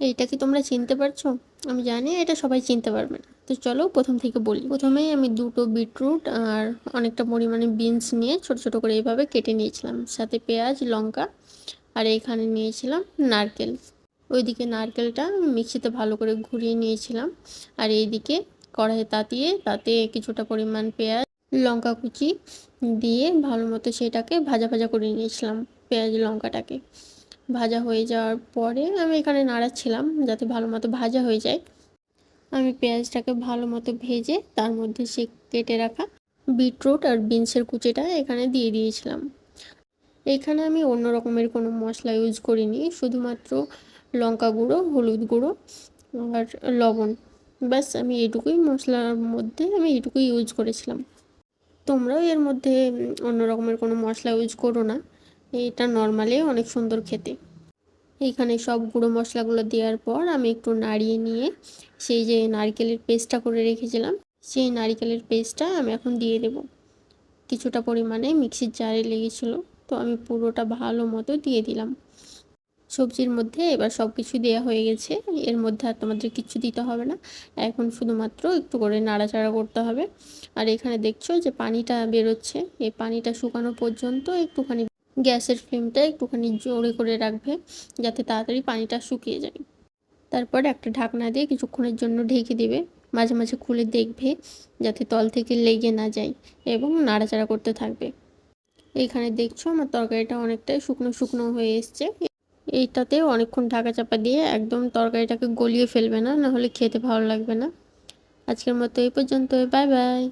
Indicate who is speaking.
Speaker 1: এইটা কি তোমরা চিনতে পারছ? আমি জানি এটা সবাই চিনতে পারবে না। তো চলো প্রথম থেকে বলি। প্রথমেই আমি দুটো বিটরুট আর অনেকটা পরিমাণে বিনস নিয়ে ছোট ছোট করে এইভাবে কেটে নিয়েছিলাম। সাথে পেঁয়াজ, লঙ্কা আর এইখানে নিয়েছিলাম নারকেল। ওইদিকে নারকেলটা মিক্সিতে ভালো করে ঘুরিয়ে নিয়েছিলাম। আর এইদিকে কড়াইয়ে তাতিয়ে, তাতে কিছুটা পরিমাণ পেঁয়াজ, লঙ্কা কুচি দিয়ে ভালো মতো সেটাকে ভাজা ভাজা করে নিয়েছিলাম, পেঁয়াজ, লঙ্কাটাকে। ভাজা হয়ে যাওয়ার পরে আমি এখানে নাড়াচ্ছিলাম যাতে ভালো মতো ভাজা হয়ে যায়। আমি পেঁয়াজটাকে ভালো মতো ভেজে তার মধ্যে সে কেটে রাখা বিটরুট আর বিনসের কুচিটা এখানে দিয়ে দিয়েছিলাম। এখানে আমি অন্য রকমের কোনো মশলা ইউজ করিনি, শুধুমাত্র লঙ্কা গুঁড়ো, হলুদ গুঁড়ো আর লবণ। ব্যাস, আমি এটুকুই মশলার মধ্যে আমি এটুকুই ইউজ করেছিলাম। তোমরাও এর মধ্যে অন্য রকমের কোনো মশলা ইউজ করো না। এটা নর্মালি অনেক সুন্দর খেতে। এইখানে সব গুঁড়ো মশলাগুলো দেওয়ার পর আমি একটু নাড়িয়ে নিয়ে সেই যে নারকেলের পেস্টটা করে রেখেছিলাম, সেই নারকেলের পেস্টটা আমি এখন দিয়ে দেব। কিছুটা পরিমাণে মিক্সির জারে লেগেছিলো, তো আমি পুরোটা ভালো মতো দিয়ে দিলাম। সবজির মধ্যে এবার সব কিছু দেওয়া হয়ে গেছে, এর মধ্যে আর তোমাদের কিছু দিতে হবে না। এখন শুধুমাত্র একটু করে নাড়াচাড়া করতে হবে। আর এখানে দেখছ যে পানিটা বেরোচ্ছে, এই পানিটা শুকানো পর্যন্ত একটুখানি গ্যাসের ফ্লেমটা একটুখানি জোরে করে রাখবে, যাতে তাড়াতাড়ি পানিটা শুকিয়ে যায়। তারপর একটা ঢাকনা দিয়ে কিছুক্ষণের জন্য ঢেকে দেবে। মাঝে মাঝে খুলে দেখবে, যাতে তল থেকে লেগে না যায় এবং নাড়াচাড়া করতে থাকবে। এইখানে দেখছ আমার তরকারিটা অনেকটাই শুকনো শুকনো হয়ে এসছে। এইটাতে অনেকক্ষণ ঢাকা চাপা দিয়ে একদম তরকারিটাকে গলিয়ে ফেলবে না, নাহলে খেতে ভালো লাগবে না। আজকের মতো এই পর্যন্ত বাই বাই।